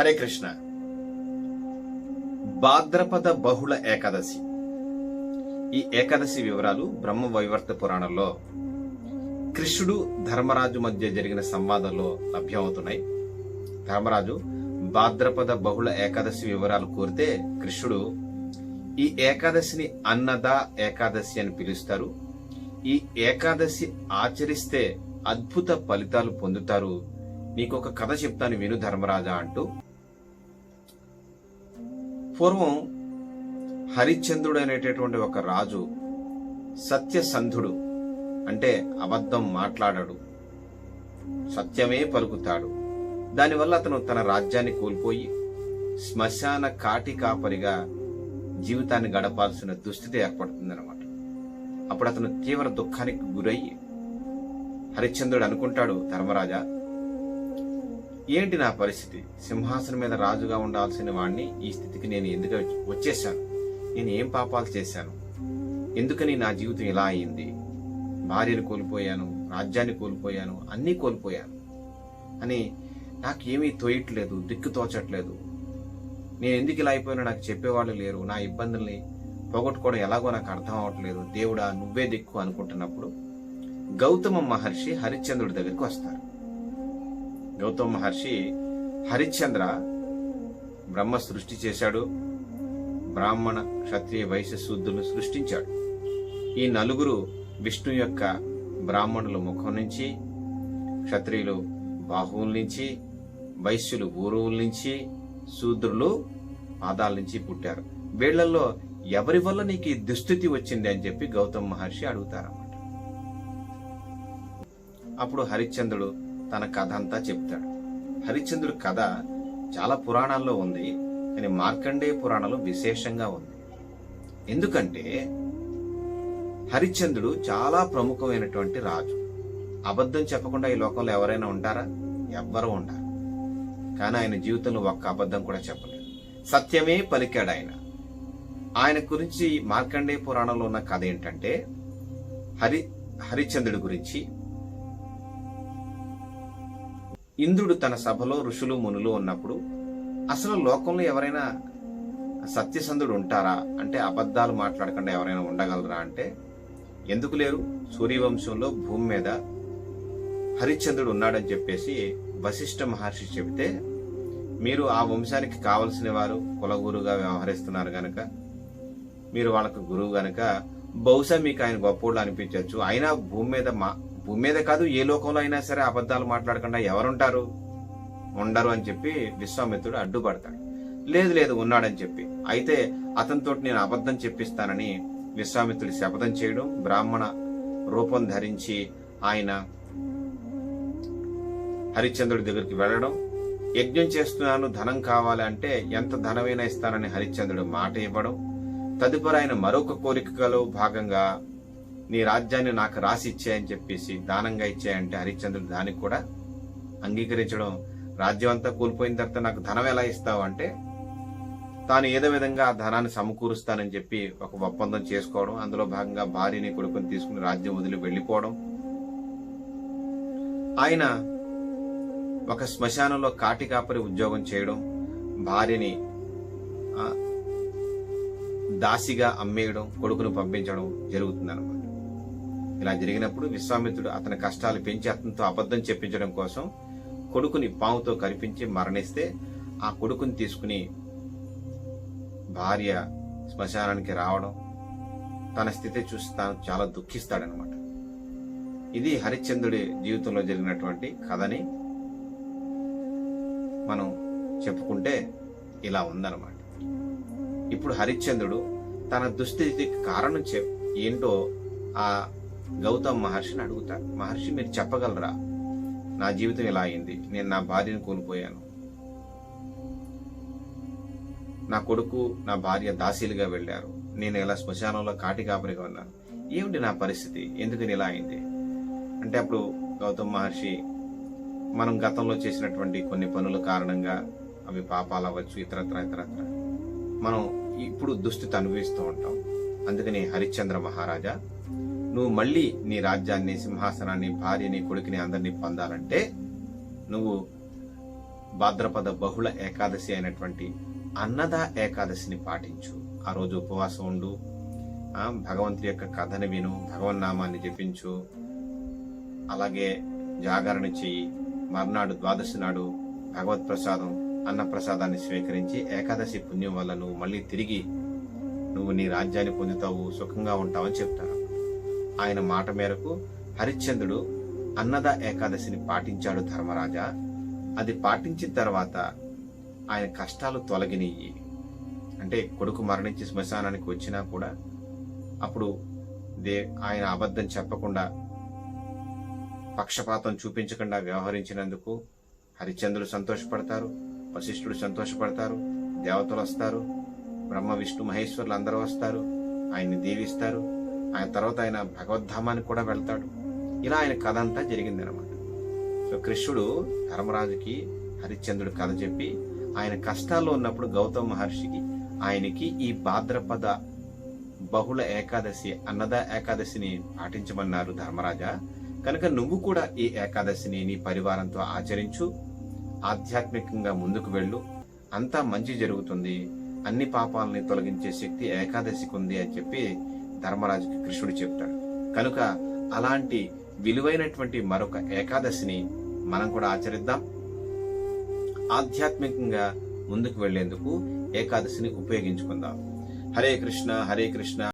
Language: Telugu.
హరే కృష్ణ. భాద్రపద బహుళ ఏకాదశి. ఈ ఏకాదశి వివరాలు బ్రహ్మ వైవర్త పురాణంలో కృష్ణుడు ధర్మరాజు మధ్య జరిగిన సంవాదంలో లభ్యమవుతున్నాయి. ధర్మరాజు భాద్రపద బహుళ ఏకాదశి వివరాలు కోరితే కృష్ణుడు ఈ ఏకాదశిని అన్నద ఏకాదశి అని పిలుస్తారు. ఈ ఏకాదశి ఆచరిస్తే అద్భుత ఫలితాలు పొందుతారు. నీకు ఒక కథ చెప్తాను విను ధర్మరాజా అంటూ. పూర్వం హరిశ్చంద్రుడు అనేటటువంటి ఒక రాజు సత్యసంధుడు అంటే అబద్ధం మాట్లాడడు సత్యమే పలుకుతాడు. దానివల్ల అతను తన రాజ్యాన్ని కోల్పోయి శ్మశాన కాటి కాపరిగా జీవితాన్ని గడపాల్సిన దుస్థితి ఏర్పడుతుందన్నమాట. అప్పుడు అతను తీవ్ర దుఃఖానికి గురయ్యి హరిశ్చంద్రుడు అనుకుంటాడు ధర్మరాజా ఏంటి నా పరిస్థితి? సింహాసనం మీద రాజుగా ఉండాల్సిన వాణ్ణి ఈ స్థితికి నేను ఎందుకు వచ్చేసాను నేను ఏం పాపాలు చేశాను? ఎందుకని నా జీవితం ఇలా అయింది? భార్యను కోల్పోయాను రాజ్యాన్ని కోల్పోయాను అన్నీ కోల్పోయాను. అని నాకేమీ తోయట్లేదు దిక్కు తోచట్లేదు. నేను ఎందుకు ఇలా అయిపోయినా నాకు చెప్పేవాళ్ళు లేరు. నా ఇబ్బందుల్ని పోగొట్టుకోవడం ఎలాగో నాకు అర్థం అవ్వట్లేదు దేవుడా నువ్వే దిక్కు అనుకుంటున్నప్పుడు గౌతమ మహర్షి హరిశ్చంద్రుడి దగ్గరికి వస్తారు. గౌతమ్ మహర్షి హరిశ్చంద్ర బ్రహ్మ సృష్టి చేశాడు. బ్రాహ్మణ క్షత్రియ వైశ్య శూద్రులను సృష్టించాడు. ఈ నలుగురు విష్ణు యొక్క బ్రాహ్మణుల ముఖం నుంచి క్షత్రియులు బాహువుల నుంచి వైశ్యులు ఊరువుల నుంచి శూద్రులు పాదాల నుంచి పుట్టారు. వీళ్ళలో ఎవరి వల్ల నీకు ఈ దుస్థితి వచ్చింది అని చెప్పి గౌతమ్ మహర్షి అడుగుతారన్నమాట. అప్పుడు హరిశ్చంద్రుడు తన కథ అంతా చెప్తాడు. హరిశ్చంద్రుడి కథ చాలా పురాణాల్లో ఉంది కానీ మార్కండేయ పురాణంలో విశేషంగా ఉంది. ఎందుకంటే హరిశ్చంద్రుడు చాలా ప్రముఖమైనటువంటి రాజు. అబద్ధం చెప్పకుండా ఈ లోకంలో ఎవరైనా ఉంటారా? ఎవ్వరూ ఉండరు. కానీ ఆయన జీవితంలో ఒక్క అబద్ధం కూడా చెప్పలేదు. సత్యమే పలికాడు ఆయన. ఆయన గురించి మార్కండేయ పురాణంలో ఉన్న కథ ఏంటంటే హరి హరిశ్చంద్రుడి గురించి ఇంద్రుడు తన సభలో ఋషులు మునులు ఉన్నప్పుడు అసలు లోకంలో ఎవరైనా సత్యసంధుడు ఉంటారా? అంటే అబద్ధాలు మాట్లాడకుండా ఎవరైనా ఉండగలరా అంటే ఎందుకు లేరు? సూర్యవంశంలో భూమి మీద హరిశ్చంద్రుడు ఉన్నాడని చెప్పేసి వశిష్ఠ మహర్షి చెబితే మీరు ఆ వంశానికి కావలసిన వారు కులగురుగా వ్యవహరిస్తున్నారు గనక మీరు వాళ్ళకు గురువు గనక బహుశా మీకు ఆయన గొప్పోళ్ళు అనిపించవచ్చు. అయినా భూమి మీద మా భూమి మీద కాదు ఏ లోకంలో అయినా సరే అబద్ధాలు మాట్లాడకుండా ఎవరుంటారు? ఉండరు అని చెప్పి విశ్వామిత్రుడు అడ్డుపడతాడు. లేదు లేదు ఉన్నాడని చెప్పి. అయితే అతనితో నేను అబద్ధం చెప్పిస్తానని విశ్వామిత్రుడు శపథం చేయడం బ్రాహ్మణ రూపం ధరించి ఆయన హరిశ్చంద్రుడి దగ్గరికి వెళ్ళడం యజ్ఞం చేస్తున్నాను ధనం కావాలి అంటే ఎంత ధనమైనా ఇస్తానని హరిశ్చంద్రుడు మాట ఇవ్వడం తదుపరి ఆయన మరొక కోరికలో భాగంగా నీ రాజ్యాన్ని నాకు రాసి ఇచ్చాయని చెప్పేసి దానంగా ఇచ్చాయంటే హరిశ్చంద్రుడు దానికి కూడా అంగీకరించడం రాజ్యం అంతా కోల్పోయిన తర్వాత నాకు ధనం ఎలా ఇస్తావు అంటే తాను ఏదో విధంగా ఆ ధనాన్ని సమకూరుస్తానని చెప్పి ఒక ఒప్పందం చేసుకోవడం. అందులో భాగంగా భార్యని కొడుకుని తీసుకుని రాజ్యం వదిలి వెళ్ళిపోవడం. ఆయన ఒక శ్మశానంలో కాటి కాపరి ఉద్యోగం చేయడం భార్యని దాసిగా అమ్మేయడం కొడుకును పంపించడం జరుగుతుందన్నమాట. ఇలా జరిగినప్పుడు విశ్వామిత్రుడు అతని కష్టాలు పెంచి అతనితో అబద్ధం చెప్పించడం కోసం కొడుకుని పాముతో కరిపించి మరణిస్తే ఆ కొడుకుని తీసుకుని భార్య శ్మశానానికి రావడం తన స్థితి చూసి తాను చాలా దుఃఖిస్తాడనమాట ఇది హరిశ్చంద్రుడి జీవితంలో జరిగినటువంటి కథని మనం చెప్పుకుంటే ఇలా ఉందన్నమాట. ఇప్పుడు హరిశ్చంద్రుడు తన దుస్థితికి కారణం చెప్ ఏంటో ఆ గౌతమ్ మహర్షిని అడుగుతారు. మహర్షి మీరు చెప్పగలరా? నా జీవితం ఇలా అయింది. నేను నా భార్యను కోల్పోయాను. నా కొడుకు నా భార్య దాసీలుగా వెళ్ళారు. నేను ఇలా శ్మశానంలో కాటి కాపరిగా ఉన్నాను. ఏమిటి నా పరిస్థితి? ఎందుకని ఇలా అయింది? అంటే అప్పుడు గౌతమ్ మహర్షి మనం గతంలో చేసినటువంటి కొన్ని పనుల కారణంగా అవి పాపాలు అవ్వచ్చు ఇతరత్ర ఇతరత్ర. మనం ఇప్పుడు దుస్థితి అనుభవిస్తూ ఉంటాం. అందుకని హరిశ్చంద్ర మహారాజా నువ్వు మళ్ళీ నీ రాజ్యాన్ని సింహాసనాన్ని భార్యని కొడుకుని అందరినీ పొందాలంటే నువ్వు భాద్రపద బహుళ ఏకాదశి అయినటువంటి అన్నద ఏకాదశిని పాటించు. ఆ రోజు ఉపవాసం ఉండు. భగవంతుడి యొక్క కథని విను భగవన్నామాన్ని జపించు. అలాగే జాగరణ చెయ్యి. మర్నాడు ద్వాదశి నాడు భగవత్ ప్రసాదం అన్న ప్రసాదాన్ని స్వీకరించి ఏకాదశి పుణ్యం వల్ల నువ్వు మళ్ళీ తిరిగి నువ్వు నీ రాజ్యాన్ని పొందుతావు సుఖంగా ఉంటావని చెప్తారు. ఆయన మాట మేరకు హరిశ్చంద్రుడు అన్నద ఏకాదశిని పాటించాడు ధర్మరాజా. అది పాటించిన తర్వాత ఆయన కష్టాలు తొలగినయ్యి. అంటే కొడుకు మరణించి శ్మశానానికి వచ్చినా కూడా అప్పుడు దే ఆయన అబద్ధం చెప్పకుండా పక్షపాతం చూపించకుండా వ్యవహరించినందుకు హరిశ్చంద్రుడు సంతోషపడతారు వశిష్ఠుడు సంతోషపడతారు దేవతలు వస్తారు బ్రహ్మ విష్ణు మహేశ్వరులు అందరూ వస్తారు ఆయన్ని దీవిస్తారు ఆయన తర్వాత ఆయన భగవద్ధామానికి కూడా వెళ్తాడు. ఇలా ఆయన కథ అంతా జరిగింది అనమాట సో కృష్ణుడు ధర్మరాజుకి హరిశ్చంద్రుడు కథ చెప్పి ఆయన కష్టాల్లో ఉన్నప్పుడు గౌతమ మహర్షికి ఆయనకి ఈ భాద్రపద బహుళ ఏకాదశి అన్నద ఏకాదశిని పాటించమన్నారు ధర్మరాజా. కనుక నువ్వు కూడా ఈ ఏకాదశిని నీ పరివారంతో ఆచరించు. ఆధ్యాత్మికంగా ముందుకు వెళ్ళు. అంతా మంచి జరుగుతుంది. అన్ని పాపాలని తొలగించే శక్తి ఏకాదశికి ఉంది అని చెప్పి ధర్మరాజుకి కృష్ణుడు చెప్తాడు. కనుక అలాంటి విలువైనటువంటి మరొక ఏకాదశిని మనం కూడా ఆచరిద్దాం. ఆధ్యాత్మికంగా ముందుకు వెళ్ళేందుకు ఏకాదశిని ఉపయోగించుకుందాం. హరే కృష్ణ హరే కృష్ణ.